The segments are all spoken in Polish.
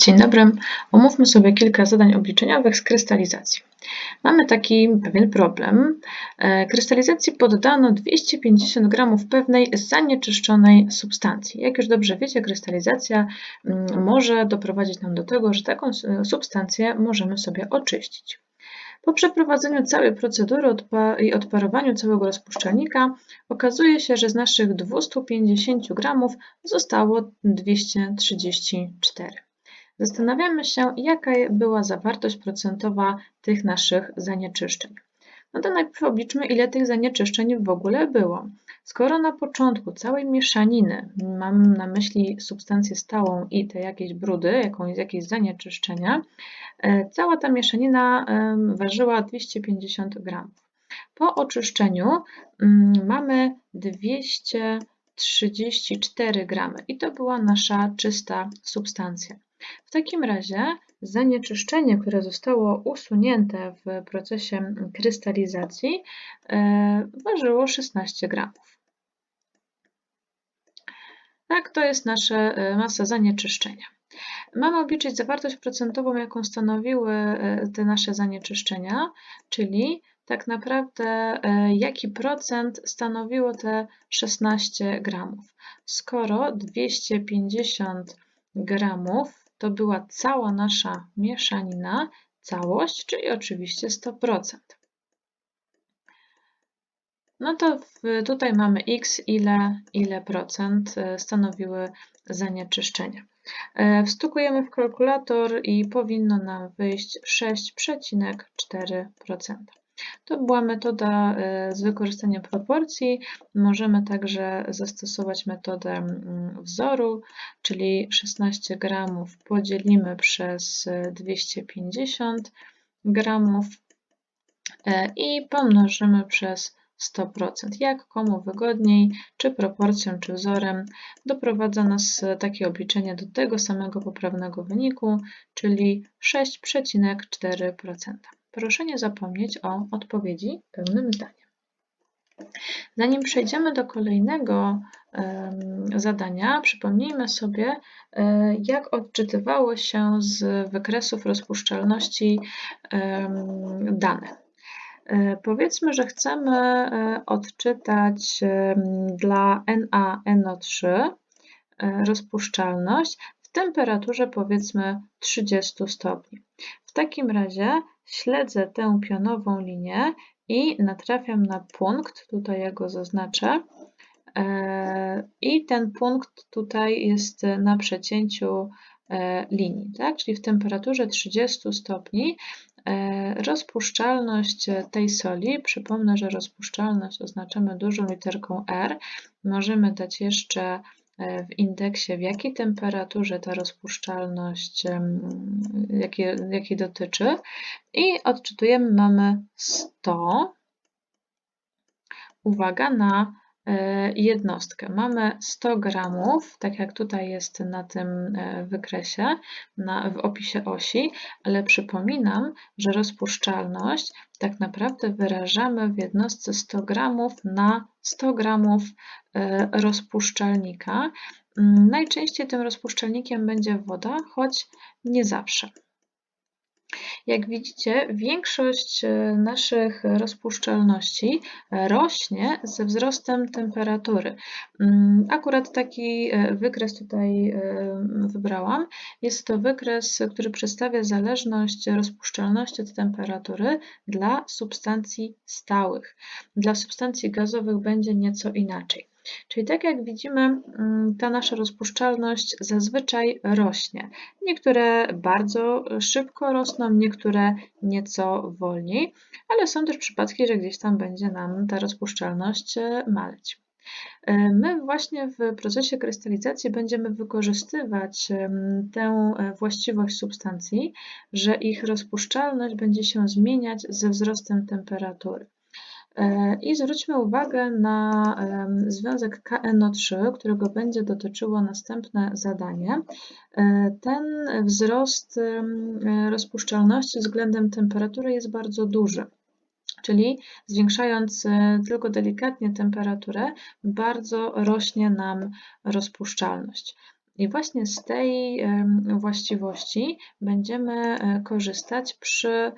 Dzień dobry. Omówmy sobie kilka zadań obliczeniowych z krystalizacji. Mamy taki pewien problem. E, krystalizacji poddano 250 g pewnej zanieczyszczonej substancji. Jak już dobrze wiecie, krystalizacja mm, może doprowadzić nam do tego, że taką substancję możemy sobie oczyścić. Po przeprowadzeniu całej procedury i odparowaniu całego rozpuszczalnika okazuje się, że z naszych 250 g zostało 234. Zastanawiamy się, jaka była zawartość procentowa tych naszych zanieczyszczeń. No to najpierw obliczmy, ile tych zanieczyszczeń w ogóle było. Skoro na początku całej mieszaniny mam na myśli substancję stałą i te jakieś brudy, jakąś, jakieś zanieczyszczenia, e, cała ta mieszanina ważyła 250 gramów. Po oczyszczeniu mm, mamy 234 gramy i to była nasza czysta substancja. W takim razie zanieczyszczenie, które zostało usunięte w procesie krystalizacji, e, ważyło 16 gramów. Tak, to jest nasza e, masa zanieczyszczenia. Mamy obliczyć zawartość procentową, jaką stanowiły e, te nasze zanieczyszczenia, czyli tak naprawdę jaki procent stanowiło te 16 gramów. Skoro 250 gramów to była cała nasza mieszanina, całość, czyli oczywiście 100%. No to w, tutaj mamy x, ile, ile procent e, stanowiły zanieczyszczenia. E, wstukujemy w kalkulator i powinno nam wyjść 6,4%. To była metoda e, z wykorzystaniem proporcji. Możemy także zastosować metodę mm, wzoru, czyli 16 gramów podzielimy przez 250 gramów e, i pomnożymy przez 100%. Jak komu wygodniej, czy proporcją, czy wzorem, doprowadza nas takie obliczenie do tego samego poprawnego wyniku, czyli 6,4%. Proszę nie zapomnieć o odpowiedzi pełnym zdaniem. Zanim przejdziemy do kolejnego zadania, przypomnijmy sobie, e, jak odczytywało się z wykresów rozpuszczalności dane. E, powiedzmy, że chcemy e, odczytać dla NaNO3 rozpuszczalność w temperaturze powiedzmy 30 stopni. W takim razie śledzę tę pionową linię i natrafiam na punkt, tutaj ja go zaznaczę, e, i ten punkt tutaj jest na przecięciu e, linii, tak? czyli w temperaturze 30 stopni e, rozpuszczalność tej soli, przypomnę, że rozpuszczalność oznaczamy dużą literką R, możemy dać jeszcze w indeksie, w jakiej temperaturze ta rozpuszczalność, jakiej, jakiej dotyczy. I odczytujemy, mamy 100. Uwaga na E, jednostkę. Mamy 100 gramów, tak jak tutaj jest na tym e, wykresie, na, w opisie osi, ale przypominam, że rozpuszczalność tak naprawdę wyrażamy w jednostce 100 gramów na 100 gramów e, rozpuszczalnika. Mm, najczęściej tym rozpuszczalnikiem będzie woda, choć nie zawsze. Jak widzicie, większość e, naszych rozpuszczalności e, rośnie ze wzrostem temperatury. Mm, akurat taki e, wykres tutaj wybrałam. Jest to wykres, który przedstawia zależność rozpuszczalności od temperatury dla substancji stałych. Dla substancji gazowych będzie nieco inaczej. Czyli tak jak widzimy, mm, ta nasza rozpuszczalność zazwyczaj rośnie. Niektóre bardzo szybko rosną, niektóre nieco wolniej, ale są też przypadki, że gdzieś tam będzie nam ta rozpuszczalność e, maleć. E, my właśnie w procesie krystalizacji będziemy wykorzystywać tę e, właściwość substancji, że ich rozpuszczalność będzie się zmieniać ze wzrostem temperatury. E, I zwróćmy uwagę na związek KNO3, którego będzie dotyczyło następne zadanie. E, ten wzrost rozpuszczalności względem temperatury jest bardzo duży. Czyli zwiększając e, tylko delikatnie temperaturę, bardzo rośnie nam rozpuszczalność. I właśnie z tej właściwości będziemy korzystać przy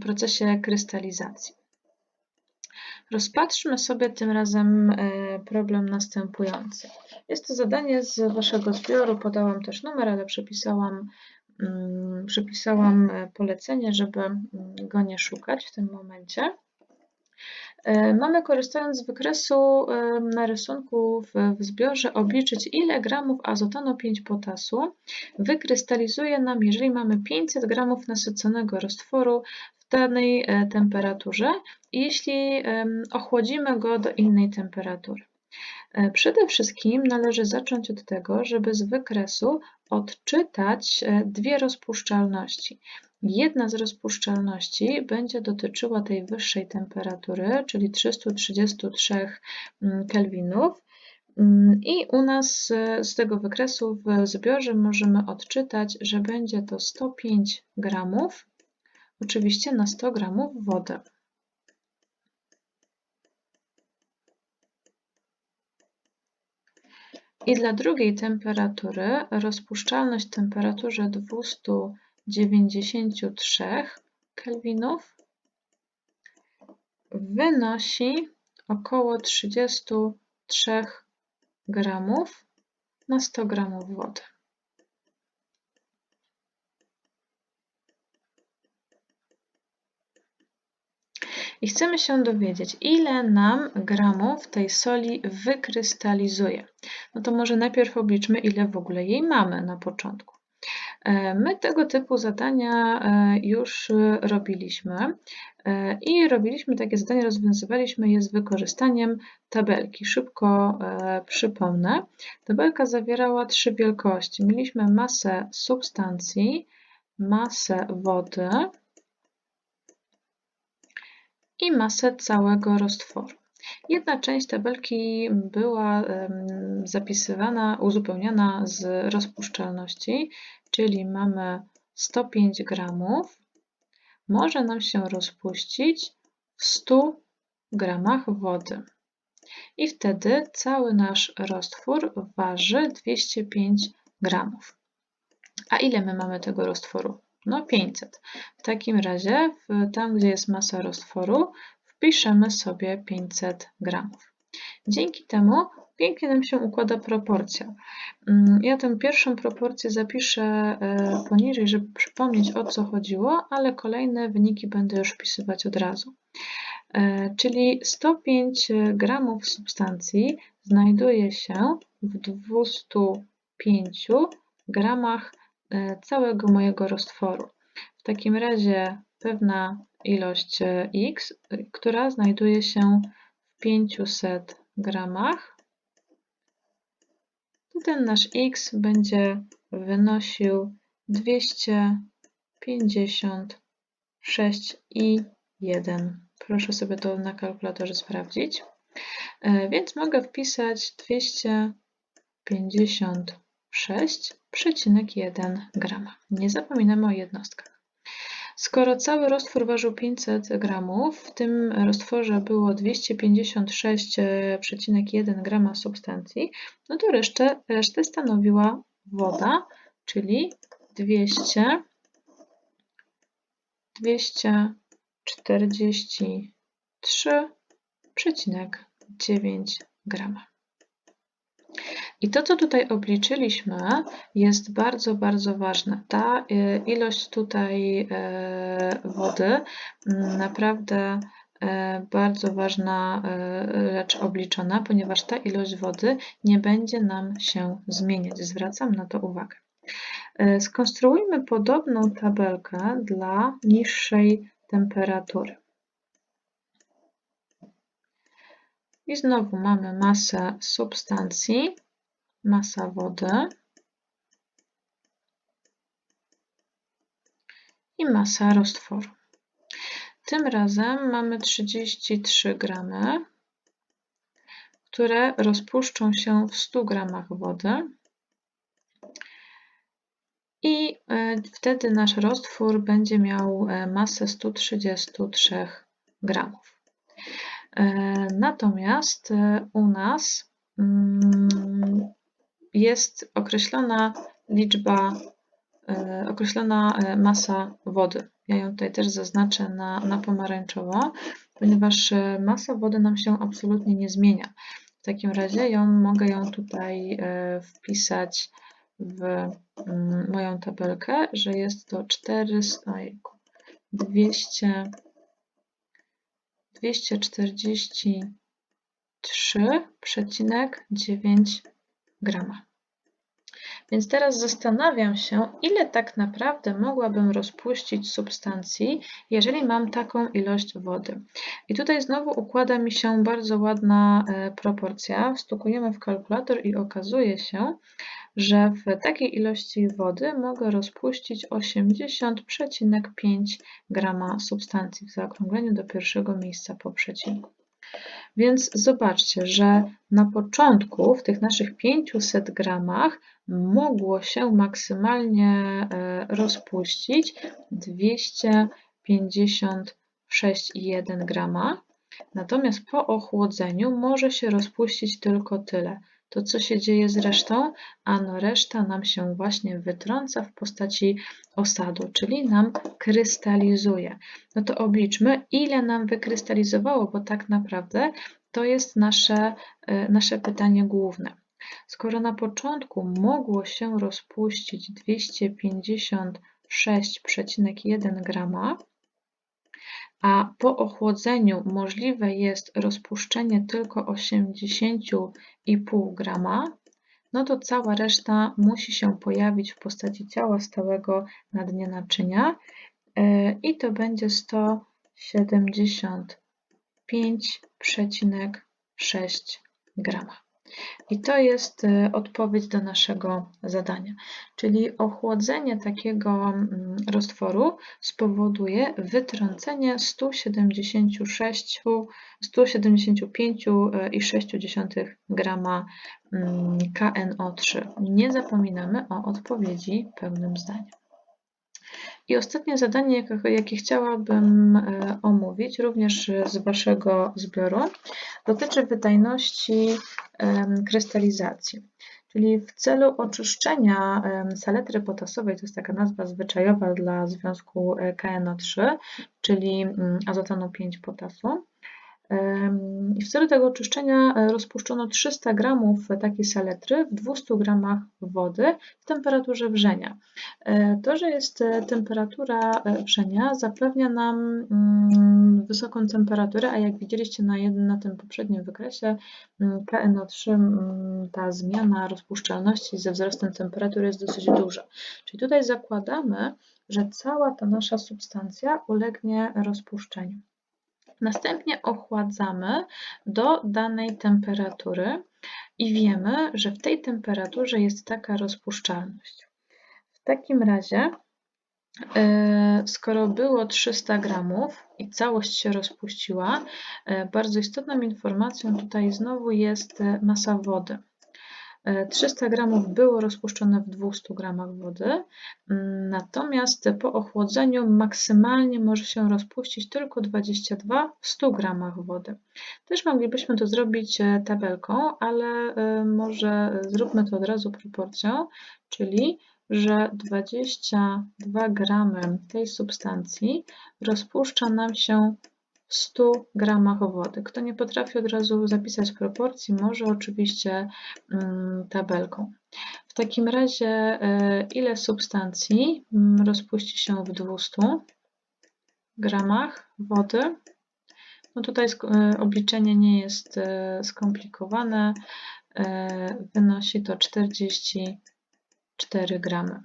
procesie krystalizacji. Rozpatrzmy sobie tym razem e, problem następujący. Jest to zadanie z Waszego zbioru, podałam też numer, ale przepisałam, mm, przepisałam e, polecenie, żeby mm, go nie szukać w tym momencie. E, mamy korzystając z wykresu na rysunku w, zbiorze obliczyć ile gramów azotanu 5 potasu wykrystalizuje nam, jeżeli mamy 500 gramów nasyconego roztworu danej e, temperaturze, jeśli ochłodzimy go do innej temperatury. E, przede wszystkim należy zacząć od tego, żeby z wykresu odczytać dwie rozpuszczalności. Jedna z rozpuszczalności będzie dotyczyła tej wyższej temperatury, czyli 333 mm, kelwinów. Mm, I u nas z tego wykresu w zbiorze możemy odczytać, że będzie to 105 gramów, oczywiście na 100 gramów wody. I dla drugiej temperatury rozpuszczalność w temperaturze 200 93 kelwinów wynosi około 33 gramów na 100 gramów wody. I chcemy się dowiedzieć, ile nam gramów tej soli wykrystalizuje. No to może najpierw obliczmy, ile w ogóle jej mamy na początku. E, my tego typu zadania e, już robiliśmy e, i robiliśmy takie zadania, rozwiązywaliśmy je z wykorzystaniem tabelki. Szybko przypomnę. Tabelka zawierała trzy wielkości. Mieliśmy masę substancji, masę wody i masę całego roztworu. Jedna część tabelki była zapisywana, uzupełniana z rozpuszczalności, czyli mamy 105 gramów, może nam się rozpuścić w 100 gramach wody. I wtedy cały nasz roztwór waży 205 gramów. A ile my mamy tego roztworu? No 500. W takim razie tam, gdzie jest masa roztworu, wpiszemy sobie 500 gramów. Dzięki temu pięknie nam się układa proporcja. Mm, ja tę pierwszą proporcję zapiszę e, poniżej, żeby przypomnieć o co chodziło, ale kolejne wyniki będę już wpisywać od razu. E, czyli 105 gramów substancji znajduje się w 205 gramach całego mojego roztworu. W takim razie pewna ilość x, która znajduje się w 500 gramach, to ten nasz x będzie wynosił 256,1. Proszę sobie to na kalkulatorze sprawdzić. E, więc mogę wpisać 256,1 grama. Nie zapominamy o jednostkach. Skoro cały roztwór ważył 500 gramów, w tym roztworze było 256,1 grama substancji, no to resztę, resztę stanowiła woda, czyli 200, 243,9 grama. I to, co tutaj obliczyliśmy, jest bardzo, bardzo ważne. Ta e, ilość tutaj e, wody naprawdę e, bardzo ważna rzecz obliczona, ponieważ ta ilość wody nie będzie nam się zmieniać. Zwracam na to uwagę. Skonstruujmy podobną tabelkę dla niższej temperatury. I znowu mamy masę substancji, masa wody i masa roztworu. Tym razem mamy 33 gramy, które rozpuszczą się w 100 gramach wody. I e, wtedy nasz roztwór będzie miał e, masę 133 gramów. E, natomiast u nas mm, jest określona liczba, e, określona e, masa wody. Ja ją tutaj też zaznaczę na, na pomarańczowo, ponieważ e, masa wody nam się absolutnie nie zmienia. W takim razie ją, mogę ją tutaj wpisać w mm, moją tabelkę, że jest to 400, 200, 243,9 grama. Więc teraz zastanawiam się, ile tak naprawdę mogłabym rozpuścić substancji, jeżeli mam taką ilość wody. I tutaj znowu układa mi się bardzo ładna e, proporcja. Wstukujemy w kalkulator i okazuje się, że w takiej ilości wody mogę rozpuścić 80,5 grama substancji w zaokrągleniu do pierwszego miejsca po przecinku. Więc zobaczcie, że na początku w tych naszych 500 gramach mogło się maksymalnie e, rozpuścić 256,1 grama, natomiast po ochłodzeniu może się rozpuścić tylko tyle. To co się dzieje z resztą? Ano reszta nam się właśnie wytrąca w postaci osadu, czyli nam krystalizuje. No to obliczmy, ile nam wykrystalizowało, bo tak naprawdę to jest nasze, e, nasze pytanie główne. Skoro na początku mogło się rozpuścić 256,1 grama, a po ochłodzeniu możliwe jest rozpuszczenie tylko 80,5 grama, no to cała reszta musi się pojawić w postaci ciała stałego na dnie naczynia e, i to będzie 175,6 grama. I to jest y, odpowiedź do naszego zadania. Czyli ochłodzenie takiego mm, roztworu spowoduje wytrącenie 176, 175,6 grama mm, KNO3. Nie zapominamy o odpowiedzi pełnym zdaniem. I ostatnie zadanie, jakie chciałabym e, omówić, również z Waszego zbioru, dotyczy wydajności krystalizacji. Czyli w celu oczyszczenia saletry potasowej, to jest taka nazwa zwyczajowa dla związku e, KNO3, czyli mm, azotanu 5 potasu, i w celu tego oczyszczenia e, rozpuszczono 300 g takiej saletry w 200 g wody w temperaturze wrzenia. E, to, że jest e, temperatura wrzenia zapewnia nam mm, wysoką temperaturę, a jak widzieliście na, jednym, na tym poprzednim wykresie mm, KNO3 mm, ta zmiana rozpuszczalności ze wzrostem temperatury jest dosyć duża. Czyli tutaj zakładamy, że cała ta nasza substancja ulegnie rozpuszczeniu. Następnie ochładzamy do danej temperatury i wiemy, że w tej temperaturze jest taka rozpuszczalność. W takim razie, e, skoro było 300 gramów i całość się rozpuściła, e, bardzo istotną informacją tutaj znowu jest masa wody. 300 gramów było rozpuszczone w 200 gramach wody, natomiast po ochłodzeniu maksymalnie może się rozpuścić tylko 22 w 100 gramach wody. Też moglibyśmy to zrobić e, tabelką, ale e, może zróbmy to od razu proporcją, czyli że 22 gramy tej substancji rozpuszcza nam się 100 gramach wody. Kto nie potrafi od razu zapisać proporcji, może oczywiście mm, tabelką. W takim razie e, ile substancji mm, rozpuści się w 200 gramach wody? No tutaj e, obliczenie nie jest e, skomplikowane. Wynosi to 44 gramy.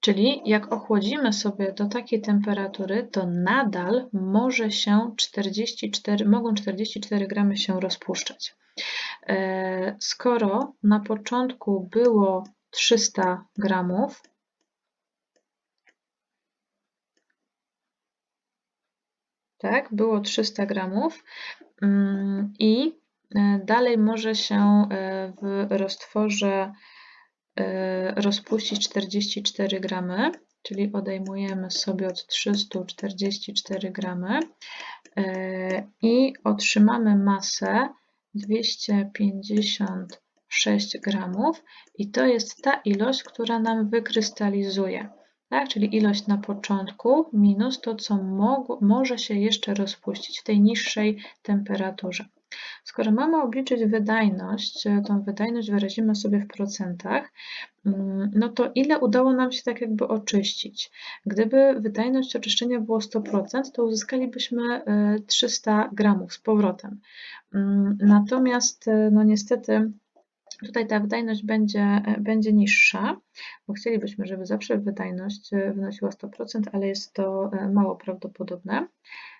Czyli jak ochłodzimy sobie do takiej temperatury, to nadal może się 44, mogą 44 gramy się rozpuszczać. E, skoro na początku było 300 gramów, tak, było 300 gramów mm, i e, dalej może się e, w roztworze rozpuścić 44 gramy, czyli odejmujemy sobie od 344 gramy e, i otrzymamy masę 256,1 6 gramów i to jest ta ilość, która nam wykrystalizuje. Tak? Czyli ilość na początku minus to, co może się jeszcze rozpuścić w tej niższej temperaturze. Skoro mamy obliczyć wydajność, tą wydajność wyrazimy sobie w procentach, no to ile udało nam się tak jakby oczyścić? Gdyby wydajność oczyszczenia było 100%, to uzyskalibyśmy 300 e, gramów z powrotem. Mm, natomiast e, no niestety Tutaj ta wydajność będzie, e, będzie niższa, bo chcielibyśmy, żeby zawsze wydajność wynosiła 100%, ale jest to mało prawdopodobne.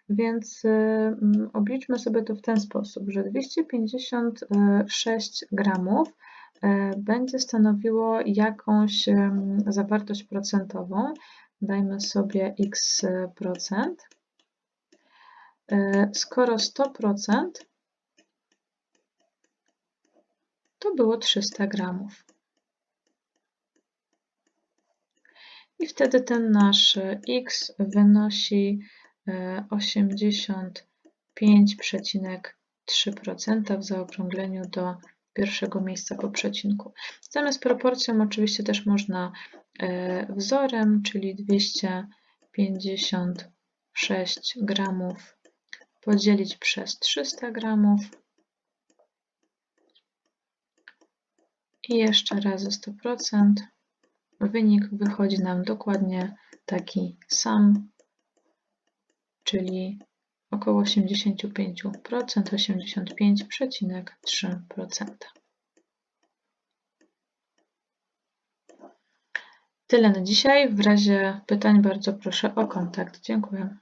Więc mm, obliczmy sobie to w ten sposób, że 256 gramów będzie stanowiło jakąś zawartość procentową. Dajmy sobie x procent. E, skoro 100%, to było 300 gramów. I wtedy ten nasz x wynosi 85,3% w zaokrągleniu do pierwszego miejsca po przecinku. Zamiast proporcją oczywiście też można e, wzorem, czyli 256 gramów podzielić przez 300 gramów i jeszcze razy 100%. Wynik wychodzi nam dokładnie taki sam czyli około 85%, 85,3%. Tyle na dzisiaj. W razie pytań bardzo proszę o kontakt. Dziękuję.